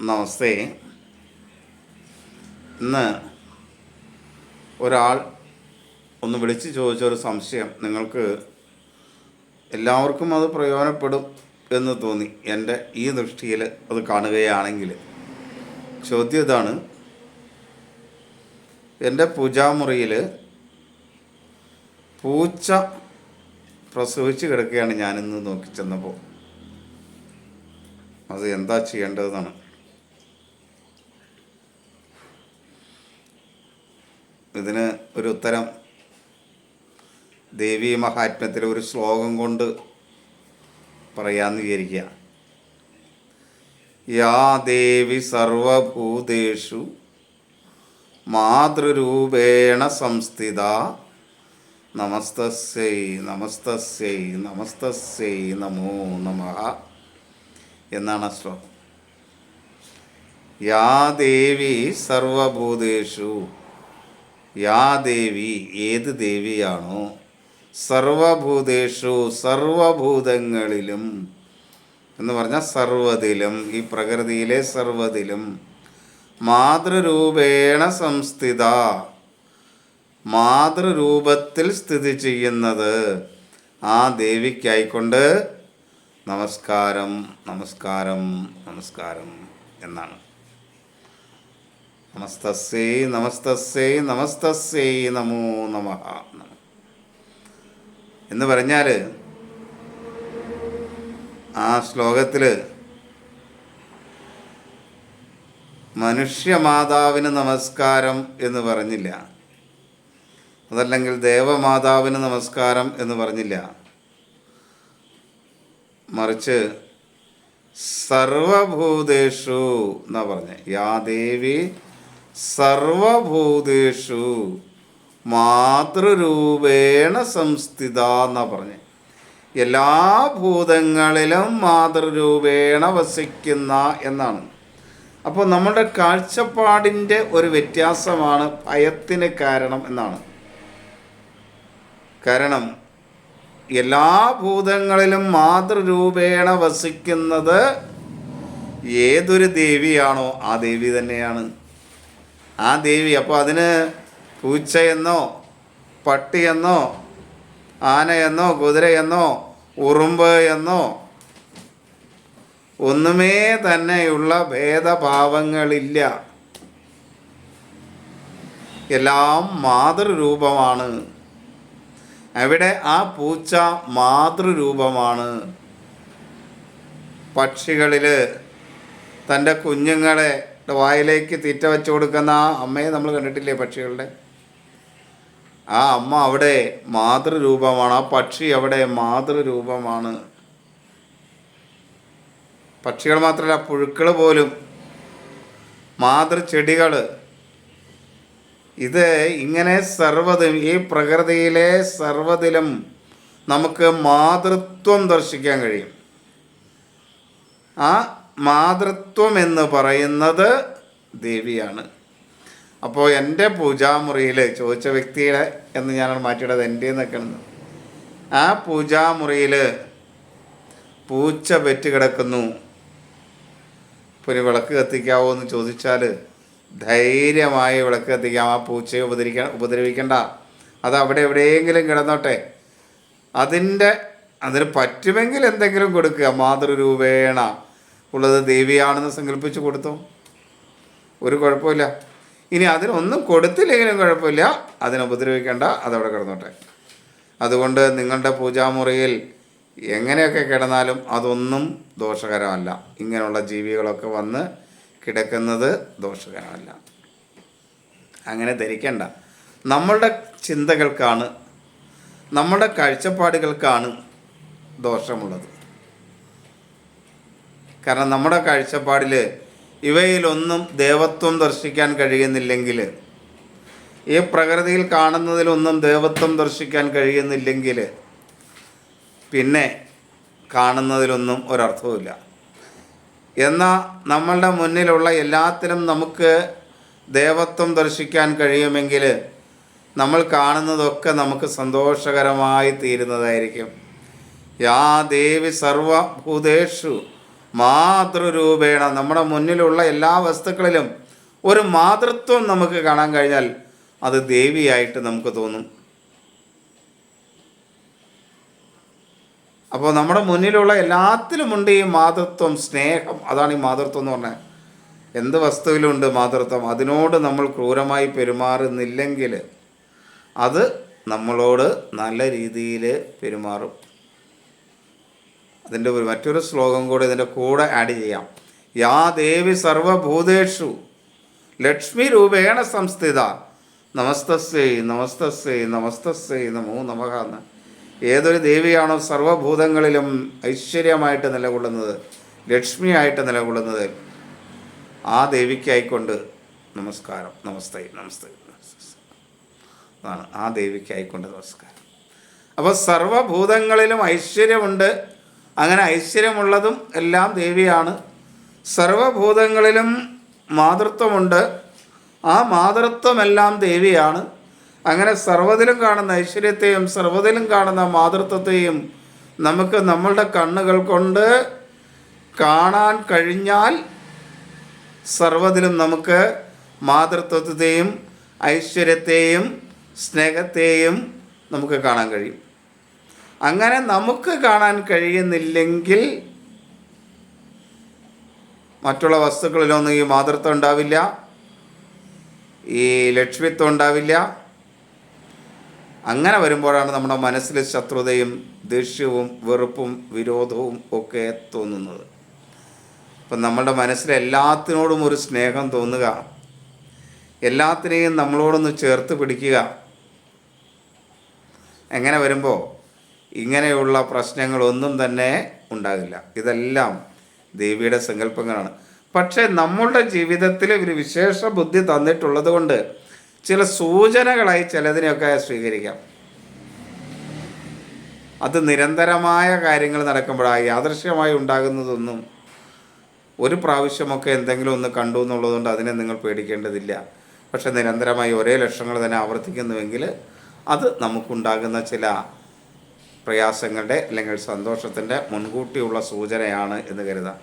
നമസ്തേ. ഇന്ന് ഒരാൾ ഒന്ന് വിളിച്ച് ചോദിച്ച ഒരു സംശയം. നിങ്ങൾക്ക് എല്ലാവർക്കും അത് പ്രയോജനപ്പെടും എന്ന് തോന്നി. എന്റെ ഈ ദൃഷ്ടിയിൽ അത് കാണുകയാണെങ്കിൽ ചോദ്യം ഇതാണ്. എന്റെ പൂജാമുറിയിൽ പൂച്ച പ്രസവിച്ച് കിടക്കുകയാണ് ഞാനിന്ന് നോക്കി ചെന്നപ്പോൾ. അത് എന്താ ചെയ്യേണ്ടതെന്നാണ്. ഇതിന് ഒരു ഉത്തരം ദേവീ മഹാത്മ്യത്തിലെ ഒരു ശ്ലോകം കൊണ്ട് പറയാമെന്ന് വിചാരിക്കുക. യാ ദേവി സർവഭൂതേഷു മാതൃരൂപേണ സംസ്ഥിത നമസ്തസ്യൈ നമസ്തസ്യൈ നമസ്തസ്യൈ നമോ നമ എന്നാണ് ശ്ലോകം. യാ ദേവി സർവഭൂതേഷു യാ ദേവി ഏത് ദേവിയാണോ സർവഭൂതേഷു സർവഭൂതങ്ങളിലും എന്ന് പറഞ്ഞാൽ സർവതിലും ഈ പ്രകൃതിയിലെ സർവതിലും. മാതൃരൂപേണ സംസ്ഥിത. മാതൃരൂപത്തിൽ സ്ഥിതി ചെയ്യുന്നത് ആ ദേവിക്കായിക്കൊണ്ട്. നമസ്കാരം നമസ്കാരം നമസ്കാരം എന്നാണ്. നമസ്തസ്യൈ നമസ്തസ്സേ നമസ്തസ്സേ നമോ നമ. എന്ന് പറഞ്ഞാൽ ആ ശ്ലോകത്തിൽ മനുഷ്യമാതാവിന് നമസ്കാരം എന്ന് പറഞ്ഞില്ല. അതല്ലെങ്കിൽ ദേവമാതാവിന് നമസ്കാരം എന്ന് പറഞ്ഞില്ല. മറിച്ച് സർവഭൂതേഷു എന്നാ പറഞ്ഞേ. യാ ദേവി സർവഭൂതേഷു മാതൃരൂപേണ സംസ്ഥിത എന്ന പറഞ്ഞ്. എല്ലാ ഭൂതങ്ങളിലും മാതൃരൂപേണ വസിക്കുന്ന എന്നാണ്. അപ്പോൾ നമ്മുടെ കാഴ്ചപ്പാടിന്റെ ഒരു വ്യത്യാസമാണ് ഭയത്തിന് കാരണം എന്നാണ്. കാരണം എല്ലാ ഭൂതങ്ങളിലും മാതൃരൂപേണ വസിക്കുന്നത് ഏതൊരു ദേവിയാണോ ആ ദേവി തന്നെയാണ്. ആ ദേവി അപ്പോൾ അതിന് പൂച്ചയെന്നോ പട്ടിയെന്നോ ആനയെന്നോ കുതിരയെന്നോ ഉറുമ്പ് എന്നോ ഒന്നുമേ തന്നെയുള്ള ഭേദഭാവങ്ങളില്ല. എല്ലാം മാതൃരൂപമാണ്. അവിടെ ആ പൂച്ച മാതൃരൂപമാണ്. പക്ഷികളിൽ തന്റെ കുഞ്ഞുങ്ങളെ വായിലേക്ക് തീറ്റ വെച്ചു കൊടുക്കുന്ന ആ അമ്മയെ നമ്മൾ കണ്ടിട്ടില്ലേ പക്ഷികളുടെ? ആ അമ്മ അവിടെ മാതൃരൂപമാണ്. ആ പക്ഷി അവിടെ മാതൃരൂപമാണ്. പക്ഷികൾ മാത്രമല്ല പുഴുക്കൾ പോലും. മാതൃചെടികൾ ഇത് ഇങ്ങനെ സർവതും ഈ പ്രകൃതിയിലെ സർവതിലും നമുക്ക് മാതൃത്വം ദർശിക്കാൻ കഴിയും. ആ മാതൃത്വം എന്ന് പറയുന്നത് ദേവിയാണ്. അപ്പോൾ എന്റെ പൂജാമുറിയിൽ ചോദിച്ച വ്യക്തിയുടെ എന്ന് ഞാനാണ് മാറ്റിയിടത് എന്റെ നിൽക്കുന്നത് ആ പൂജാമുറിയിൽ പൂച്ച പെറ്റ് കിടക്കുന്നു. ഒരു വിളക്ക് കത്തിക്കാവോ എന്ന് ചോദിച്ചാൽ ധൈര്യമായി വിളക്ക് കത്തിക്കാം. ആ പൂച്ചയെ ഉപദ്രവിക്ക ഉപദ്രവിക്കണ്ട. അത് അവിടെ എവിടെയെങ്കിലും കിടന്നോട്ടെ. അതിന്റെ അതിന് പറ്റുമെങ്കിൽ എന്തെങ്കിലും കൊടുക്കുക. മാതൃരൂപേണ. ഉള്ളത് ദേവിയാണെന്ന് സങ്കല്പിച്ച് കൊടുത്തു. ഒരു കുഴപ്പമില്ല. ഇനി അതിനൊന്നും കൊടുത്തില്ലെങ്കിലും കുഴപ്പമില്ല. അതിനെ ഉപദ്രവിക്കേണ്ട അതവിടെ കിടന്നോട്ടെ. അതുകൊണ്ട് നിങ്ങളുടെ പൂജാമുറിയിൽ എങ്ങനെയൊക്കെ കിടന്നാലും അതൊന്നും ദോഷകരമല്ല. ഇങ്ങനെയുള്ള ജീവികളൊക്കെ വന്ന് കിടക്കുന്നത് ദോഷകരമല്ല. അങ്ങനെ ധരിക്കേണ്ട. നമ്മളുടെ ചിന്തകൾക്കാണ് നമ്മുടെ കാഴ്ചപ്പാടുകൾക്കാണ് ദോഷമുള്ളത്. കാരണം നമ്മുടെ കാഴ്ചപ്പാടിൽ ഇവയിലൊന്നും ദേവത്വം ദർശിക്കാൻ കഴിയുന്നില്ലെങ്കിൽ ഈ പ്രകൃതിയിൽ കാണുന്നതിലൊന്നും ദേവത്വം ദർശിക്കാൻ കഴിയുന്നില്ലെങ്കിൽ പിന്നെ കാണുന്നതിലൊന്നും ഒരർത്ഥവുമില്ല. എന്നാൽ നമ്മളുടെ മുന്നിലുള്ള എല്ലാത്തിലും നമുക്ക് ദേവത്വം ദർശിക്കാൻ കഴിയുമെങ്കിൽ നമ്മൾ കാണുന്നതൊക്കെ നമുക്ക് സന്തോഷകരമായി തീരുന്നതായിരിക്കും. യാ ദേവി സർവഭൂതേഷു മാതൃരൂപേണ നമ്മുടെ മുന്നിലുള്ള എല്ലാ വസ്തുക്കളിലും ഒരു മാതൃത്വം നമുക്ക് കാണാൻ കഴിഞ്ഞാൽ അത് ദേവിയായിട്ട് നമുക്ക് തോന്നും. അപ്പോൾ നമ്മുടെ മുന്നിലുള്ള എല്ലാത്തിലുമുണ്ട് ഈ മാതൃത്വം സ്നേഹം. അതാണ് ഈ മാതൃത്വം എന്ന് പറഞ്ഞത്. എന്ത് വസ്തുവിലുണ്ട് മാതൃത്വം? അതിനോട് നമ്മൾ ക്രൂരമായി പെരുമാറുന്നില്ലെങ്കിൽ അത് നമ്മളോട് നല്ല രീതിയിൽ പെരുമാറും. അതിന്റെ ഒരു മറ്റൊരു ശ്ലോകം കൂടെ ഇതിന്റെ കൂടെ ആഡ് ചെയ്യാം. യാ ദേവി സർവഭൂതേഷു ലക്ഷ്മി രൂപേണ സംസ്ഥിത. നമസ്തസ്സേ നമസ്തസ്സേ നമസ്തസ്സേ നമോ നമഃ എന്ന്. ഏതൊരു ദേവിയാണോ സർവഭൂതങ്ങളിലും ഐശ്വര്യമായിട്ട് നിലകൊള്ളുന്നത് ലക്ഷ്മിയായിട്ട് നിലകൊള്ളുന്നത് ആ ദേവിക്കായിക്കൊണ്ട് നമസ്കാരം. നമസ്തേ നമസ്തേ ആ ദേവിക്കായിക്കൊണ്ട് നമസ്കാരം. അപ്പോൾ സർവഭൂതങ്ങളിലും ഐശ്വര്യമുണ്ട് അങ്ങനെ ഐശ്വര്യമുള്ളതും എല്ലാം ദേവിയാണ്. സർവഭൂതങ്ങളിലും മാതൃത്വമുണ്ട്. ആ മാതൃത്വമെല്ലാം ദേവിയാണ്. അങ്ങനെ സർവതിലും കാണുന്ന ഐശ്വര്യത്തെയും സർവതിലും കാണുന്ന മാതൃത്വത്തെയും നമുക്ക് നമ്മളുടെ കണ്ണുകൾ കൊണ്ട് കാണാൻ കഴിഞ്ഞാൽ സർവതിലും നമുക്ക് മാതൃത്വത്തെയും ഐശ്വര്യത്തെയും സ്നേഹത്തെയും നമുക്ക് കാണാൻ കഴിയും. അങ്ങനെ നമുക്ക് കാണാൻ കഴിയുന്നില്ലെങ്കിൽ മറ്റുള്ള വസ്തുക്കളിലൊന്നും ഈ മാതൃത്വം ഉണ്ടാവില്ല ഈ ലക്ഷ്മിത്വം ഉണ്ടാവില്ല. അങ്ങനെ വരുമ്പോഴാണ് നമ്മുടെ മനസ്സിൽ ശത്രുതയും ദേഷ്യവും വെറുപ്പും വിരോധവും ഒക്കെ തോന്നുന്നത്. അപ്പം നമ്മുടെ മനസ്സിൽ എല്ലാത്തിനോടും ഒരു സ്നേഹം തോന്നുക. എല്ലാത്തിനെയും നമ്മളോടൊന്ന് ചേർത്ത് പിടിക്കുക. എങ്ങനെ വരുമ്പോൾ ഇങ്ങനെയുള്ള പ്രശ്നങ്ങളൊന്നും തന്നെ ഉണ്ടാകില്ല. ഇതെല്ലാം ദേവിയുടെ സങ്കല്പങ്ങളാണ്. പക്ഷേ നമ്മളുടെ ജീവിതത്തിൽ ഒരു വിശേഷ ബുദ്ധി തന്നിട്ടുള്ളത് കൊണ്ട് ചില സൂചനകളായി ചിലതിനെയൊക്കെ സ്വീകരിക്കാം. അത് നിരന്തരമായ കാര്യങ്ങൾ നടക്കുമ്പോഴായി യാദൃശ്യമായി ഉണ്ടാകുന്നതൊന്നും ഒരു പ്രാവശ്യമൊക്കെ എന്തെങ്കിലും ഒന്ന് കണ്ടു എന്നുള്ളതുകൊണ്ട് അതിനെ നിങ്ങൾ പേടിക്കേണ്ടതില്ല. പക്ഷേ നിരന്തരമായി ഒരേ ലക്ഷങ്ങൾ തന്നെ ആവർത്തിക്കുന്നുവെങ്കിൽ അത് നമുക്കുണ്ടാകുന്ന ചില പ്രയാസങ്ങളുടെ അല്ലെങ്കിൽ സന്തോഷത്തിന്റെ മുൻകൂട്ടിയുള്ള സൂചനയാണ് എന്ന് കരുതാം.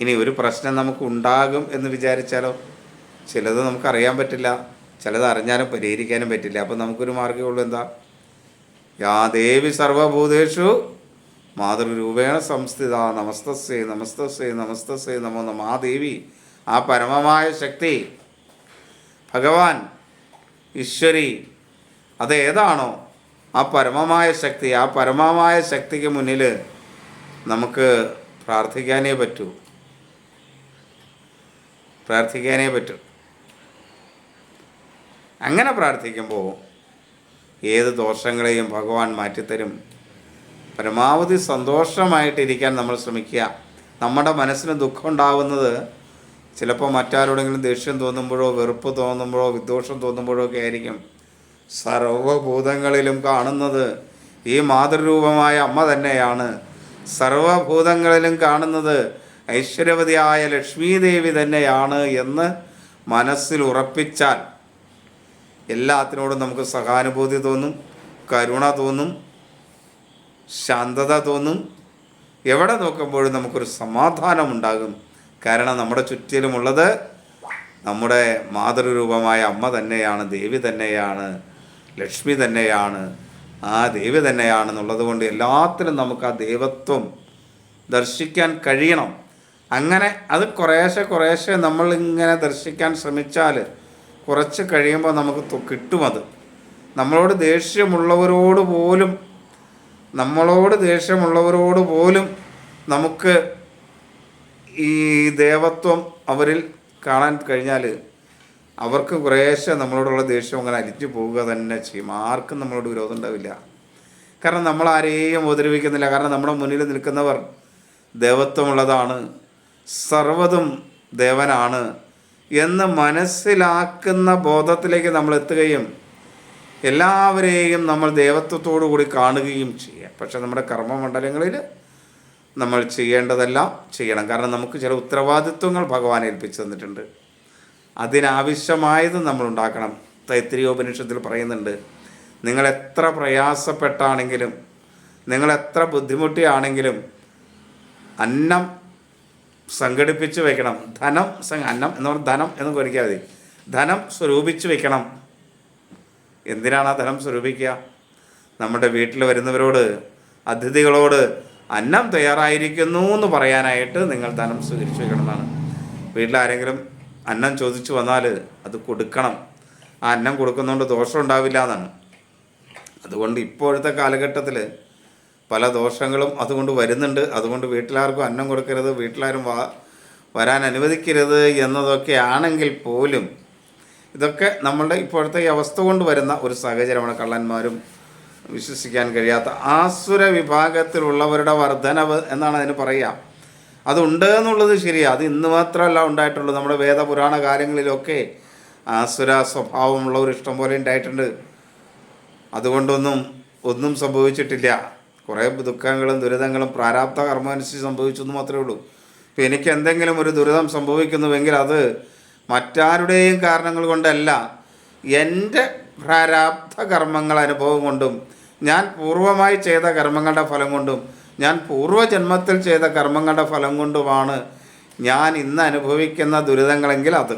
ഇനി ഒരു പ്രശ്നം നമുക്ക് ഉണ്ടാകും എന്ന് വിചാരിച്ചാലോ? ചിലത് നമുക്കറിയാൻ പറ്റില്ല. ചിലത് അറിഞ്ഞാലും പരിഹരിക്കാനും പറ്റില്ല. അപ്പം നമുക്കൊരു മാർഗമേ ഉള്ളൂ. എന്താ? യാ ദേവി സർവഭൂതേഷു മാതൃരൂപേണ സംസ്ഥിത നമസ്തസ്സേ നമസ്തസ്സേ നമസ്തസ്സേ നമോ നമ. ആ ദേവി ആ പരമമായ ശക്തി ഭഗവാൻ ഈശ്വരി അതേതാണോ ആ പരമമായ ശക്തി ആ പരമമായ ശക്തിക്ക് മുന്നിൽ നമുക്ക് പ്രാർത്ഥിക്കാനേ പറ്റൂ. പ്രാർത്ഥിക്കാനേ പറ്റൂ. അങ്ങനെ പ്രാർത്ഥിക്കുമ്പോൾ ഏത് ദോഷങ്ങളെയും ഭഗവാൻ മാറ്റിത്തരും. പരമാവധി സന്തോഷമായിട്ടിരിക്കാൻ നമ്മൾ ശ്രമിക്കുക. നമ്മുടെ മനസ്സിന് ദുഃഖം ഉണ്ടാവുന്നത് ചിലപ്പോൾ മറ്റാരോടെങ്കിലും ദേഷ്യം തോന്നുമ്പോഴോ വെറുപ്പ് തോന്നുമ്പോഴോ വിദ്വേഷം തോന്നുമ്പോഴോ ഒക്കെ ആയിരിക്കും. സർവഭൂതങ്ങളിലും കാണുന്നത് ഈ മാതൃരൂപമായ അമ്മ തന്നെയാണ്. സർവഭൂതങ്ങളിലും കാണുന്നത് ഐശ്വര്യവതിയായ ലക്ഷ്മീദേവി തന്നെയാണ് എന്ന് മനസ്സിൽ ഉറപ്പിച്ചാൽ എല്ലാത്തിനോടും നമുക്ക് സഹാനുഭൂതി തോന്നും കരുണ തോന്നും ശാന്തത തോന്നും. എവിടെ നോക്കുമ്പോഴും നമുക്കൊരു സമാധാനം ഉണ്ടാകും കാരണം നമ്മുടെ ചുറ്റിലുമുള്ളത് നമ്മുടെ മാതൃരൂപമായ അമ്മ തന്നെയാണ് ദേവി തന്നെയാണ്. ലക്ഷ്മി തന്നെയാണ് ആ ദേവി തന്നെയാണെന്നുള്ളത് കൊണ്ട് എല്ലാത്തിലും നമുക്ക് ആ ദൈവത്വം ദർശിക്കാൻ കഴിയണം. അങ്ങനെ അത് കുറേശ്ശെ കുറേശ്ശെ നമ്മളിങ്ങനെ ദർശിക്കാൻ ശ്രമിച്ചാൽ കുറച്ച് കഴിയുമ്പോൾ നമുക്ക് കിട്ടും അത്. നമ്മളോട് ദേഷ്യമുള്ളവരോട് പോലും നമ്മളോട് ദേഷ്യമുള്ളവരോട് പോലും നമുക്ക് ഈ ദേവത്വം അവരിൽ കാണാൻ കഴിഞ്ഞാൽ അവർക്ക് കുറേശ്ശെ നമ്മളോടുള്ള ദേഷ്യം അങ്ങനെ അലിഞ്ഞു പോവുക തന്നെ ചെയ്യും. ആർക്കും നമ്മളോട് വിരോധം ഉണ്ടാവില്ല. കാരണം നമ്മൾ ആരെയും ഉപദ്രവിക്കുന്നില്ല. കാരണം നമ്മുടെ മുന്നിൽ നിൽക്കുന്നവർ ദേവത്വമുള്ളതാണ്. സർവതും ദേവനാണ് എന്ന് മനസ്സിലാക്കുന്ന ബോധത്തിലേക്ക് നമ്മൾ എത്തുകയും എല്ലാവരെയും നമ്മൾ ദേവത്വത്തോടു കൂടി കാണുകയും ചെയ്യാം. പക്ഷെ നമ്മുടെ കർമ്മമണ്ഡലങ്ങളിൽ നമ്മൾ ചെയ്യേണ്ടതെല്ലാം ചെയ്യണം. കാരണം നമുക്ക് ചില ഉത്തരവാദിത്വങ്ങൾ ഭഗവാൻ ഏൽപ്പിച്ചു തന്നിട്ടുണ്ട്. അതിനാവശ്യമായത് നമ്മൾ ഉണ്ടാക്കണം തൈത്രിയോപനിഷത്തിൽ പറയുന്നുണ്ട് നിങ്ങൾ എത്ര പ്രയാസപ്പെട്ടാണെങ്കിലും നിങ്ങൾ എത്ര ബുദ്ധിമുട്ടിയാണെങ്കിലും അന്നം സംഘടിപ്പിച്ച് വെക്കണം. ധനം അന്നം എന്ന് പറഞ്ഞാൽ ധനം എന്ന് കുറിക്കാതെ മതി. ധനം സ്വരൂപിച്ച് വെക്കണം. എന്തിനാണ് ആ ധനം സ്വരൂപിക്കുക? നമ്മുടെ വീട്ടിൽ വരുന്നവരോട് അതിഥികളോട് അന്നം തയ്യാറായിരിക്കുന്നു എന്ന് പറയാനായിട്ട് നിങ്ങൾ ധനം സ്വീകരിച്ചു വെക്കണമെന്നാണ് വീട്ടിൽ ആരെങ്കിലും അന്നം ചോദിച്ചു വന്നാൽ അത് കൊടുക്കണം. ആ അന്നം കൊടുക്കുന്നതുകൊണ്ട് ദോഷം ഉണ്ടാവില്ല എന്നാണ്. അതുകൊണ്ട് ഇപ്പോഴത്തെ കാലഘട്ടത്തിൽ പല ദോഷങ്ങളും അതുകൊണ്ട് വരുന്നുണ്ട്. അതുകൊണ്ട് വീട്ടിലാർക്കും അന്നം കൊടുക്കരുത് വീട്ടിലാരും വാ വരാൻ അനുവദിക്കരുത് എന്നതൊക്കെ ആണെങ്കിൽ പോലും ഇതൊക്കെ നമ്മളുടെ ഇപ്പോഴത്തെ ഈ അവസ്ഥ കൊണ്ട് വരുന്ന ഒരു സാഹചര്യമാണ് കള്ളന്മാരും വിശ്വസിക്കാൻ കഴിയാത്ത ആസുര വിഭാഗത്തിലുള്ളവരുടെ വർധനവ് എന്നാണ് അതിന് പറയുക. അതുണ്ട് എന്നുള്ളത് ശരിയാണ് അത് ഇന്ന് മാത്രമല്ല ഉണ്ടായിട്ടുള്ളൂ നമ്മുടെ വേദപുരാണ കാര്യങ്ങളിലൊക്കെ ആസുര സ്വഭാവമുള്ളവർ ഇഷ്ടം പോലെ ഉണ്ടായിട്ടുണ്ട്. അതുകൊണ്ടൊന്നും ഒന്നും സംഭവിച്ചിട്ടില്ല. കുറേ ദുഃഖങ്ങളും ദുരിതങ്ങളും പ്രാരാബ്ധ സംഭവിച്ചു എന്ന് മാത്രമേ ഉള്ളൂ. ഇപ്പം എനിക്ക് എന്തെങ്കിലും ഒരു ദുരിതം സംഭവിക്കുന്നുവെങ്കിൽ അത് മറ്റാരുടെയും കാരണങ്ങൾ കൊണ്ടല്ല എന്റെ പ്രാരാബ്ധ കർമ്മങ്ങൾ അനുഭവം കൊണ്ടും ഞാൻ പൂർവമായി ചെയ്ത കർമ്മങ്ങളുടെ ഫലം കൊണ്ടും ഞാൻ പൂർവജന്മത്തിൽ ചെയ്ത കർമ്മങ്ങളുടെ ഫലം കൊണ്ടുമാണ് ഞാൻ ഇന്ന് അനുഭവിക്കുന്ന ദുരിതങ്ങളെങ്കിൽ അത്.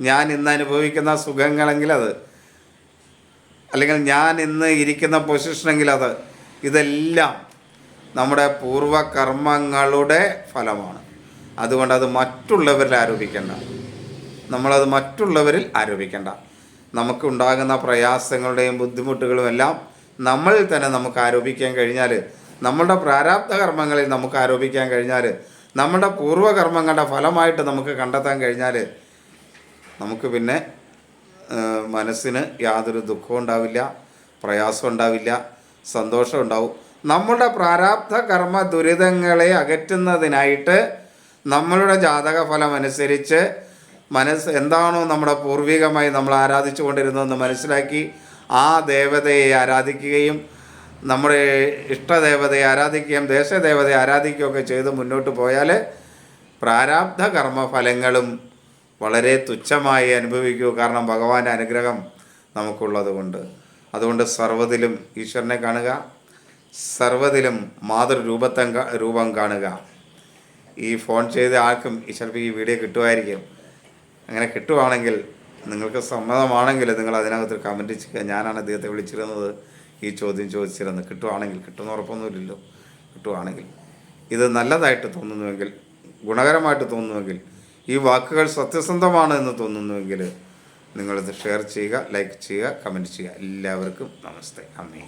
ഞാൻ ഇന്ന് അനുഭവിക്കുന്ന സുഖങ്ങളെങ്കിൽ അത്. അല്ലെങ്കിൽ ഞാൻ ഇന്ന് ഇരിക്കുന്ന പൊസിഷനെങ്കിൽ അത്. ഇതെല്ലാം നമ്മുടെ പൂർവകർമ്മങ്ങളുടെ ഫലമാണ്. അതുകൊണ്ട് അത് മറ്റുള്ളവരിൽ ആരോപിക്കേണ്ട. നമ്മളത് മറ്റുള്ളവരിൽ ആരോപിക്കേണ്ട. നമുക്കുണ്ടാകുന്ന പ്രയാസങ്ങളുടെയും ബുദ്ധിമുട്ടുകളുമെല്ലാം നമ്മളിൽ തന്നെ നമുക്ക് ആരോപിക്കാൻ കഴിഞ്ഞാൽ നമ്മളുടെ പ്രാരാബ്ധ കർമ്മങ്ങളിൽ നമുക്ക് ആരോപിക്കാൻ കഴിഞ്ഞാൽ നമ്മുടെ പൂർവകർമ്മങ്ങളുടെ ഫലമായിട്ട് നമുക്ക് കണ്ടെത്താൻ കഴിഞ്ഞാൽ നമുക്ക് പിന്നെ മനസ്സിന് യാതൊരു ദുഃഖവും ഉണ്ടാവില്ല പ്രയാസം ഉണ്ടാവില്ല സന്തോഷം ഉണ്ടാവും. നമ്മളുടെ പ്രാരാബ്ധ കർമ്മ ദുരിതങ്ങളെ അകറ്റുന്നതിനായിട്ട് നമ്മളുടെ ജാതക ഫലം അനുസരിച്ച് മനസ്സ് എന്താണോ നമ്മുടെ പൂർവികമായി നമ്മൾ ആരാധിച്ചു കൊണ്ടിരുന്നതെന്ന് മനസ്സിലാക്കി ആ ദേവതയെ ആരാധിക്കുകയും നമ്മുടെ ഇഷ്ടദേവതയെ ആരാധിക്കുകയും ദേശദേവതയെ ആരാധിക്കുകയൊക്കെ ചെയ്ത് മുന്നോട്ട് പോയാൽ പ്രാരാബ്ധ കർമ്മഫലങ്ങളും വളരെ തുച്ഛമായി അനുഭവിക്കൂ. കാരണം ഭഗവാന്റെ അനുഗ്രഹം നമുക്കുള്ളത് കൊണ്ട് അതുകൊണ്ട് സർവതിലും ഈശ്വരനെ കാണുക. സർവതിലും മാതൃരൂപത്തം രൂപം കാണുക. ഈ ഫോൺ ചെയ്ത ആർക്കും ഈ ചിലപ്പോൾ ഈ വീഡിയോ കിട്ടുമായിരിക്കും. അങ്ങനെ കിട്ടുവാണെങ്കിൽ നിങ്ങൾക്ക് സമ്മതമാണെങ്കിൽ നിങ്ങൾ അതിനകത്ത് കമന്റ് ചെയ്യുക ഞാനാണ് അദ്ദേഹത്തെ വിളിച്ചിരുന്നത്. ഈ ചോദ്യം ചോദിച്ചിരുന്നു കിട്ടുവാണെങ്കിൽ കിട്ടുന്ന ഉറപ്പൊന്നുമില്ലല്ലോ. കിട്ടുവാണെങ്കിൽ. ഇത് നല്ലതായിട്ട് തോന്നുന്നുവെങ്കിൽ ഗുണകരമായിട്ട് തോന്നുന്നുവെങ്കിൽ ഈ വാക്കുകൾ സത്യസന്ധമാണ് എന്ന് തോന്നുന്നുവെങ്കിൽ നിങ്ങളിത് ഷെയർ ചെയ്യുക ലൈക്ക് ചെയ്യുക കമന്റ് ചെയ്യുക. എല്ലാവർക്കും നമസ്തേ. അമ്മേ